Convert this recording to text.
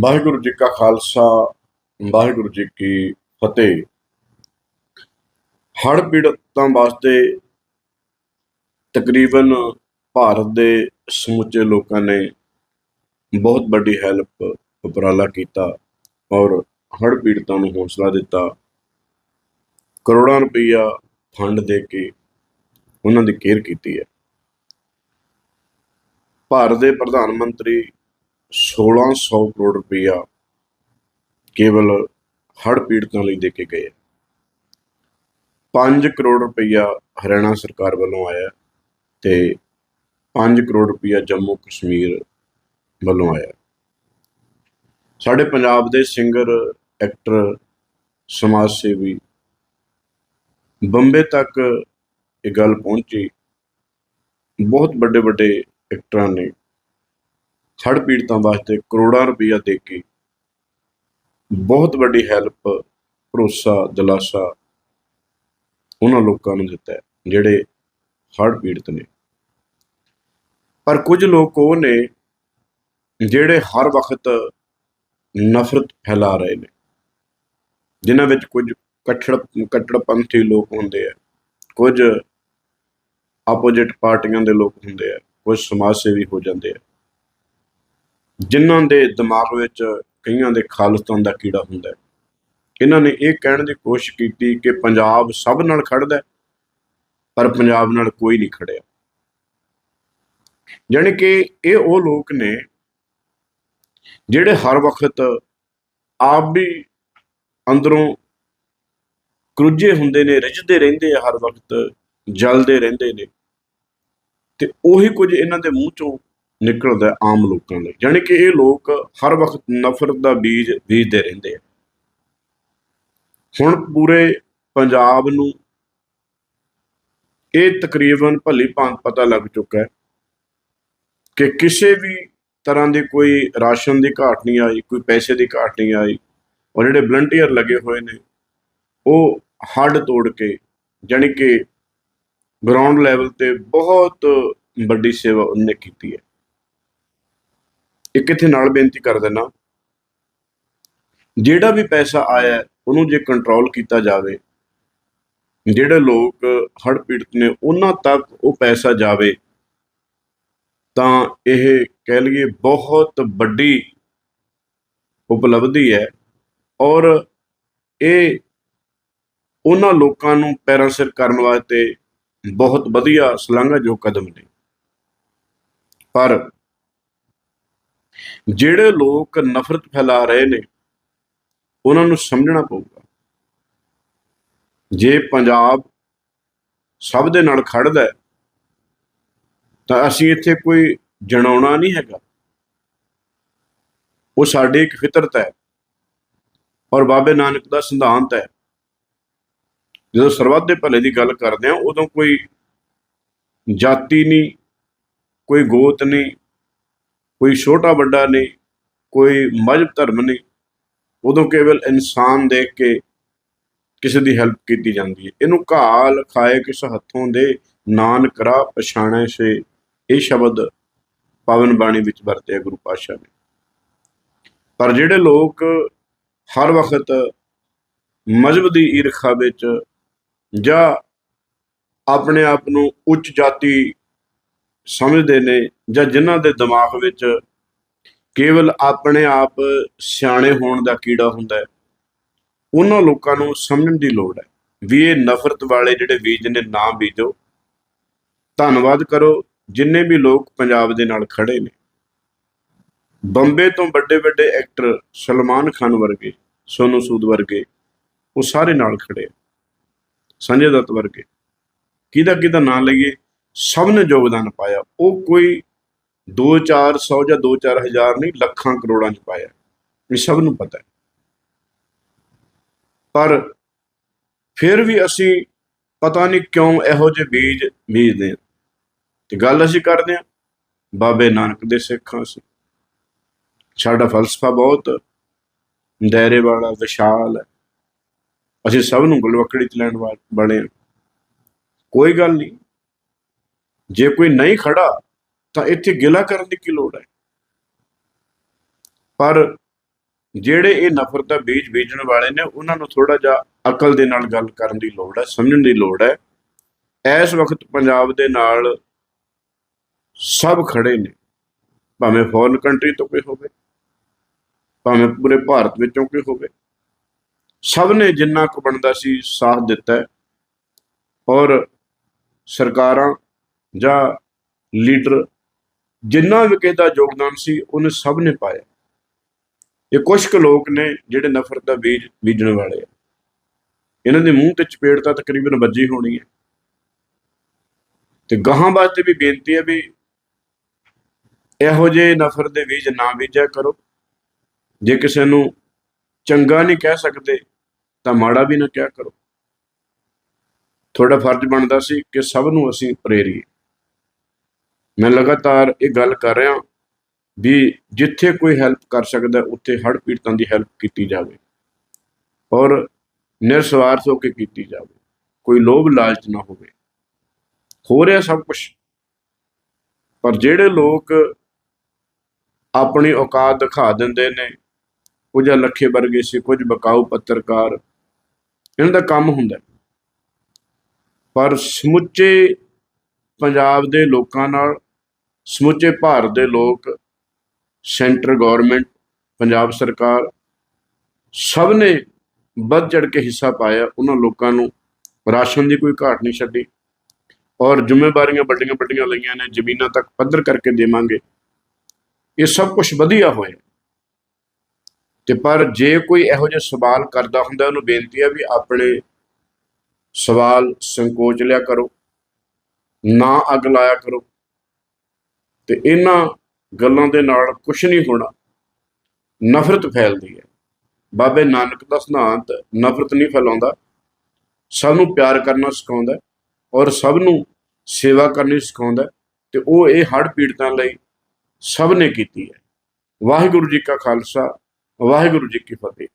ਵਾਹਿਗੁਰੂ ਜੀ ਕਾ ਖਾਲਸਾ, ਵਾਹਿਗੁਰੂ ਜੀ ਕੀ ਫਤਿਹ। ਹੜ੍ਹ ਪੀੜਤਾਂ ਵਾਸਤੇ ਤਕਰੀਬਨ ਭਾਰਤ ਦੇ ਸਮੁੱਚੇ ਲੋਕਾਂ ਨੇ ਬਹੁਤ ਵੱਡੀ ਹੈਲਪ ਉਪਰਾਲਾ ਕੀਤਾ ਔਰ ਹੜ੍ਹ ਪੀੜਤਾਂ ਨੂੰ ਹੌਸਲਾ ਦਿੱਤਾ। ਕਰੋੜਾਂ ਰੁਪਈਆ ਫੰਡ ਦੇ ਕੇ ਉਹਨਾਂ ਦੀ ਕੇਅਰ ਕੀਤੀ ਹੈ। ਭਾਰਤ ਦੇ ਪ੍ਰਧਾਨ ਮੰਤਰੀ 1600 ਕਰੋੜ ਰੁਪਈਆ ਕੇਵਲ ਹੜ੍ਹ ਪੀੜਤਾਂ ਲਈ ਦੇ ਕੇ ਗਏ 5 ਕਰੋੜ ਰੁਪਈਆ ਹਰਿਆਣਾ ਸਰਕਾਰ ਵੱਲੋਂ ਆਇਆ ਤੇ 5 ਕਰੋੜ ਰੁਪਈਆ ਜੰਮੂ ਕਸ਼ਮੀਰ ਵੱਲੋਂ ਆਇਆ। ਸਾਡੇ ਪੰਜਾਬ ਦੇ ਸਿੰਗਰ, ਐਕਟਰ, ਸਮਾਜ ਸੇਵੀ ਬੰਬੇ ਤੱਕ ਇਹ ਗੱਲ ਪਹੁੰਚੀ। ਬਹੁਤ ਵੱਡੇ ਵੱਡੇ ਐਕਟਰਾਂ ਨੇ ਹੜ੍ਹ ਪੀੜਤਾਂ ਵਾਸਤੇ ਕਰੋੜਾਂ ਰੁਪਈਆ ਦੇ ਕੇ ਬਹੁਤ ਵੱਡੀ ਹੈਲਪ ਭਰੋਸਾ, ਦਿਲਾਸਾ ਉਹਨਾਂ ਲੋਕਾਂ ਨੂੰ ਦਿੱਤਾ ਜਿਹੜੇ ਹੜ੍ਹ ਪੀੜਤ ਨੇ। ਪਰ ਕੁਝ ਲੋਕ ਉਹ ਨੇ ਜਿਹੜੇ ਹਰ ਵਕਤ ਨਫ਼ਰਤ ਫੈਲਾ ਰਹੇ ਨੇ, ਜਿਨ੍ਹਾਂ ਵਿੱਚ ਕੁਝ ਕੱਟੜ ਕੱਟੜਪੰਥੀ ਲੋਕ ਹੁੰਦੇ ਆ, ਕੁਝ ਆਪੋਜੀਟ ਪਾਰਟੀਆਂ ਦੇ ਲੋਕ ਹੁੰਦੇ ਆ, ਕੁਝ ਸਮਾਜ ਸੇਵੀ ਹੋ ਜਾਂਦੇ ਆ। ਜਿਨ੍ਹਾਂ ਦੇ ਦਿਮਾਗ ਵਿੱਚ ਕਈਆਂ ਦੇ ਖਾਲਿਸਤਾਨ ਦਾ ਕੀੜਾ ਹੁੰਦਾ ਹੈ। ਇਹਨਾਂ ਨੇ ਇਹ ਕਹਿਣ ਦੀ ਕੋਸ਼ਿਸ਼ ਕੀਤੀ ਕਿ ਪੰਜਾਬ ਸਭ ਨਾਲ ਖੜਦਾ ਪਰ ਪੰਜਾਬ ਨਾਲ ਕੋਈ ਨਹੀਂ ਖੜਿਆ। ਯਾਨੀ ਕਿ ਇਹ ਉਹ ਲੋਕ ਨੇ ਜਿਹੜੇ ਹਰ ਵਕਤ ਆਪ ਵੀ ਅੰਦਰੋਂ ਕਰੁੱਜੇ ਹੁੰਦੇ ਨੇ, ਰਿਝਦੇ ਰਹਿੰਦੇ ਆ, ਹਰ ਵਕਤ ਜਲਦੇ ਰਹਿੰਦੇ ਨੇ। ਤੇ ਉਹੀ ਕੁਝ ਇਹਨਾਂ ਦੇ ਮੂੰਹ ਚੋਂ ਨਿਕਲਦਾ ਆਮ ਲੋਕਾਂ ਲਈ। ਯਾਨੀ ਕਿ ਇਹ ਲੋਕ ਹਰ ਵਕਤ ਨਫ਼ਰਤ ਦਾ ਬੀਜ ਬੀਜਦੇ ਰਹਿੰਦੇ ਆ। ਹੁਣ ਪੂਰੇ ਪੰਜਾਬ ਨੂੰ ਇਹ ਤਕਰੀਬਨ ਭਲੀ ਭਾਂਤ ਪਤਾ ਲੱਗ ਚੁੱਕਾ ਹੈ ਕਿ ਕਿਸੇ ਵੀ ਤਰ੍ਹਾਂ ਦੀ ਕੋਈ ਰਾਸ਼ਨ ਦੀ ਘਾਟ ਨਹੀਂ ਆਈ, ਕੋਈ ਪੈਸੇ ਦੀ ਘਾਟ ਨਹੀਂ ਆਈ, ਔਰ ਜਿਹੜੇ ਵਲੰਟੀਅਰ ਲੱਗੇ ਹੋਏ ਨੇ, ਉਹ ਹੱਡ ਤੋੜ ਕੇ, ਜਾਣੀ ਕਿ ਗਰਾਊਂਡ ਲੈਵਲ ਤੇ ਬਹੁਤ ਵੱਡੀ ਸੇਵਾ ਉਹਨੇ ਕੀਤੀ ਹੈ। ਇੱਕ ਇੱਥੇ ਨਾਲ ਬੇਨਤੀ ਕਰ ਦੇਣਾ ਜਿਹੜਾ ਵੀ ਪੈਸਾ ਆਇਆ, ਉਹਨੂੰ ਜੇ ਕੰਟਰੋਲ ਕੀਤਾ ਜਾਵੇ, ਜਿਹੜੇ ਲੋਕ ਹੜ੍ਹ ਪੀੜਤ ਨੇ, ਉਹਨਾਂ ਤੱਕ ਉਹ ਪੈਸਾ ਜਾਵੇ, ਤਾਂ ਇਹ ਕਹਿ ਲਈਏ ਬਹੁਤ ਵੱਡੀ ਉਪਲਬਧੀ ਹੈ ਔਰ ਇਹ ਉਹਨਾਂ ਲੋਕਾਂ ਨੂੰ ਪੈਰਾਂ ਸਿਰ ਕਰਨ ਵਾਸਤੇ ਬਹੁਤ ਵਧੀਆ, ਸ਼ਲਾਘਾਯੋਗ ਕਦਮ ਨੇ। ਪਰ ਜਿਹੜੇ ਲੋਕ ਨਫ਼ਰਤ ਫੈਲਾ ਰਹੇ ਨੇ, ਉਹਨਾਂ ਨੂੰ ਸਮਝਣਾ ਪਊਗਾ। ਜੇ ਪੰਜਾਬ ਸਭ ਦੇ ਨਾਲ ਖੜਦਾ ਤਾਂ ਅਸੀਂ ਇੱਥੇ ਕੋਈ ਜਣਾਉਣਾ ਨਹੀਂ ਹੈਗਾ। ਉਹ ਸਾਡੀ ਇੱਕ ਫਿਤਰਤ ਹੈ ਔਰ ਬਾਬੇ ਨਾਨਕ ਦਾ ਸਿਧਾਂਤ ਹੈ। ਜਦੋਂ ਸਰਬੱਤ ਦੇ ਭਲੇ ਦੀ ਗੱਲ ਕਰਦੇ ਆ ਉਦੋਂ ਕੋਈ ਜਾਤੀ ਨਹੀਂ, ਕੋਈ ਗੋਤ ਨਹੀਂ ਕੋਈ ਛੋਟਾ ਵੱਡਾ ਨਹੀਂ, ਕੋਈ ਮਜ਼ਹਬ ਧਰਮ ਨਹੀਂ, ਉਦੋਂ ਕੇਵਲ ਇਨਸਾਨ ਦੇਖ ਕੇ ਕਿਸੇ ਦੀ ਹੈਲਪ ਕੀਤੀ ਜਾਂਦੀ ਹੈ। ਇਹਨੂੰ ਘਾਲ ਖਾਏ ਕਿਸ ਹੱਥੋਂ ਦੇ, ਨਾਨਕ ਰਾਹ ਪਛਾਣੈ ਸੇ ਇਹ ਸ਼ਬਦ ਪਾਵਨ ਬਾਣੀ ਵਿੱਚ ਵਰਤਿਆ ਗੁਰੂ ਪਾਤਸ਼ਾਹ ਨੇ। ਪਰ ਜਿਹੜੇ ਲੋਕ ਹਰ ਵਕਤ ਮਜ਼ਹਬ ਦੀ ਈਰਖਾ ਵਿੱਚ ਜਾਂ ਆਪਣੇ ਆਪ ਨੂੰ ਉੱਚ ਜਾਤੀ ਸਮਝਦੇ ਨੇ ਜਾਂ ਜਿਨ੍ਹਾਂ ਦੇ ਦਿਮਾਗ ਵਿੱਚ ਕੇਵਲ ਆਪਣੇ ਆਪ ਸਿਆਣੇ ਹੋਣ ਦਾ ਕੀੜਾ ਹੁੰਦਾ ਹੈ, ਉਹਨਾਂ ਲੋਕਾਂ ਨੂੰ ਸਮਝਣ ਦੀ ਲੋੜ ਹੈ। ਵੀ ਇਹ ਨਫ਼ਰਤ ਵਾਲੇ ਜਿਹੜੇ ਬੀਜ ਨੇ, ਨਾ ਬੀਜੋ। ਧੰਨਵਾਦ ਕਰੋ, ਜਿੰਨੇ ਵੀ ਲੋਕ ਪੰਜਾਬ ਦੇ ਨਾਲ ਖੜੇ ਨੇ। ਬੰਬੇ ਤੋਂ ਵੱਡੇ ਵੱਡੇ ਐਕਟਰ ਸਲਮਾਨ ਖਾਨ ਵਰਗੇ, ਸੋਨੂ ਸੂਦ ਵਰਗੇ, ਉਹ ਸਾਰੇ ਨਾਲ ਖੜੇ ਆ। ਸੰਜੇ ਦੱਤ ਵਰਗੇ। ਕਿਹਦਾ ਕਿਹਦਾ ਨਾਂ ਲਈਏ? ਸਭ ਨੇ ਯੋਗਦਾਨ ਪਾਇਆ। ਉਹ ਕੋਈ 2-400 ਜਾਂ 2-4 ਹਜ਼ਾਰ ਨਹੀਂ, ਲੱਖਾਂ ਕਰੋੜਾਂ ਚ ਪਾਇਆ। ਇਹ ਸਭ ਨੂੰ ਪਤਾ ਹੈ। ਪਰ ਫਿਰ ਵੀ ਅਸੀਂ ਪਤਾ ਨਹੀਂ ਕਿਉਂ ਇਹੋ ਜਿਹੇ ਬੀਜ ਬੀਜਦੇ ਹਾਂ। ਤੇ ਗੱਲ ਅਸੀਂ ਕਰਦੇ ਹਾਂ। ਬਾਬੇ ਨਾਨਕ ਦੇ ਸਿੱਖਾਂ ਸੀ ਸਾਡਾ ਫਲਸਫਾ ਬਹੁਤ ਦਾਇਰੇ ਵਾਲਾ, ਵਿਸ਼ਾਲ ਹੈ। ਅਸੀਂ ਸਭ ਨੂੰ ਗੁਲਵਕੜੀ ਚ ਲੈਣ ਵਾਲੇ ਹਾਂ। ਕੋਈ ਗੱਲ ਨਹੀਂ। ਜੇ ਕੋਈ ਨਹੀਂ ਖੜਾ ਤਾਂ ਇੱਥੇ ਗਿਲਾ ਕਰਨ ਦੀ ਕੀ ਲੋੜ ਹੈ? ਪਰ ਜਿਹੜੇ ਇਹ ਨਫ਼ਰਤ ਦਾ ਬੀਜ ਬੀਜਣ ਵਾਲੇ ਨੇ, ਉਹਨਾਂ ਨੂੰ ਥੋੜਾ ਜਿਹਾ ਅਕਲ ਦੇ ਨਾਲ ਗੱਲ ਕਰਨ ਦੀ ਲੋੜ ਹੈ, ਸਮਝਣ ਦੀ ਲੋੜ ਹੈ। ਇਸ ਵਕਤ ਪੰਜਾਬ ਦੇ ਨਾਲ ਸਭ ਖੜੇ ਨੇ। ਭਾਵੇਂ ਫੋਰਨ ਕੰਟਰੀ ਤੋਂ ਕੋਈ ਹੋਵੇ, ਭਾਵੇਂ ਪੂਰੇ ਭਾਰਤ ਵਿੱਚੋਂ ਕੋਈ ਹੋਵੇ। ਸਭ ਨੇ ਜਿੰਨਾ ਕੁ ਬਣਦਾ ਸੀ ਸਾਥ ਦਿੱਤਾ ਹੈ। ਔਰ ਸਰਕਾਰਾਂ ਜਾਂ ਲੀਡਰ ਜਿੰਨਾ ਵੀ ਕਿਸੇ ਦਾ ਯੋਗਦਾਨ ਸੀ, ਉਹਨੇ ਸਭ ਨੇ ਪਾਇਆ। ਇਹ ਕੁਝ ਕੁ ਲੋਕ ਨੇ ਜਿਹੜੇ ਨਫ਼ਰਤ ਦਾ ਬੀਜ ਬੀਜਣ ਵਾਲੇ ਆ। ਇਹਨਾਂ ਦੇ ਮੂੰਹ ਤੇ ਚਪੇੜ ਤਾਂ ਤਕਰੀਬਨ ਵੱਜੀ ਹੋਣੀ ਹੈ ਤੇ ਗਾਹਾਂ ਵਾਸਤੇ ਵੀ ਬੇਨਤੀ ਹੈ ਵੀ ਇਹੋ ਜਿਹੇ ਨਫ਼ਰਤ ਦੇ ਬੀਜ ਨਾ ਬੀਜਿਆ ਕਰੋ। ਜੇ ਕਿਸੇ ਨੂੰ ਚੰਗਾ ਨਹੀਂ ਕਹਿ ਸਕਦੇ, ਤਾਂ ਮਾੜਾ ਵੀ ਨਾ ਕਿਹਾ ਕਰੋ। ਤੁਹਾਡਾ ਫਰਜ਼ ਬਣਦਾ ਸੀ ਕਿ ਸਭ ਨੂੰ ਅਸੀਂ ਪ੍ਰੇਰੀਏ। ਮੈਂ ਲਗਾਤਾਰ ਇਹ ਗੱਲ ਕਰ ਰਿਹਾ ਵੀ ਜਿੱਥੇ ਕੋਈ ਹੈਲਪ ਕਰ ਸਕਦਾ, ਉੱਥੇ ਹੜ੍ਹ ਪੀੜਤਾਂ ਦੀ ਹੈਲਪ ਕੀਤੀ ਜਾਵੇ ਔਰ ਨਿਰਸਵਾਰਥ ਹੋ ਕੇ ਕੀਤੀ ਜਾਵੇ, ਕੋਈ ਲੋਭ ਲਾਲਚ ਨਾ ਹੋਵੇ। ਹੋ ਰਿਹਾ ਸਭ ਕੁਝ ਪਰ ਜਿਹੜੇ ਲੋਕ ਆਪਣੀ ਔਕਾਤ ਦਿਖਾ ਦਿੰਦੇ ਨੇ, ਕੁਝ ਲੱਖੇ ਵਰਗੇ ਸੀ, ਕੁਝ ਬਕਾਊ ਪੱਤਰਕਾਰ, ਇਹਨਾਂ ਦਾ ਕੰਮ ਹੁੰਦਾ ਪਰ ਸਮੁੱਚੇ ਪੰਜਾਬ ਦੇ ਲੋਕਾਂ ਨਾਲ ਸਮੁੱਚੇ ਭਾਰਤ ਦੇ ਲੋਕ, ਸੈਂਟਰ ਗਵਰਨਮੈਂਟ, ਪੰਜਾਬ ਸਰਕਾਰ ਸਭ ਨੇ ਵੱਧ ਚੜ ਕੇ ਹਿੱਸਾ ਪਾਇਆ ਉਹਨਾਂ ਲੋਕਾਂ ਨੂੰ। ਰਾਸ਼ਨ ਦੀ ਕੋਈ ਘਾਟ ਨਹੀਂ ਛੱਡੀ ਔਰ ਜ਼ਿੰਮੇਵਾਰੀਆਂ ਵੱਡੀਆਂ ਵੱਡੀਆਂ ਲਈਆਂ ਨੇ, ਜ਼ਮੀਨਾਂ ਤੱਕ ਪੱਧਰ ਕਰਕੇ ਦੇਵਾਂਗੇ। ਇਹ ਸਭ ਕੁਝ ਵਧੀਆ ਹੋਇਆ। ਤੇ ਪਰ ਜੇ ਕੋਈ ਇਹੋ ਜਿਹੇ ਸਵਾਲ ਕਰਦਾ ਹੁੰਦਾ, ਉਹਨੂੰ ਬੇਨਤੀ ਹੈ ਵੀ ਆਪਣੇ ਸਵਾਲ ਸੰਕੋਚ ਲਿਆ ਕਰੋ, ਨਾ ਅੱਗ ਲਾਇਆ ਕਰੋ। ਤੇ ਇਹਨਾਂ ਗੱਲਾਂ ਦੇ ਨਾਲ ਕੁਝ ਨਹੀਂ ਹੋਣਾ। ਨਫ਼ਰਤ ਫੈਲਦੀ ਹੈ। ਬਾਬੇ ਨਾਨਕ ਦਾ ਸਿਧਾਂਤ ਨਫ਼ਰਤ ਨਹੀਂ ਫੈਲਾਉਂਦਾ। ਸਭ ਨੂੰ ਪਿਆਰ ਕਰਨਾ ਸਿਖਾਉਂਦਾ ਔਰ ਸਭ ਨੂੰ ਸੇਵਾ ਕਰਨੀ ਸਿਖਾਉਂਦਾ ਹੈ ਤੇ ਉਹ ਇਹ ਹੜ੍ਹ ਪੀੜਤਾਂ ਲਈ ਸਭ ਨੇ ਕੀਤੀ ਹੈ। ਵਾਹਿਗੁਰੂ ਜੀ ਕਾ ਖਾਲਸਾ, ਵਾਹਿਗੁਰੂ ਜੀ ਕੀ ਫਤਿਹ।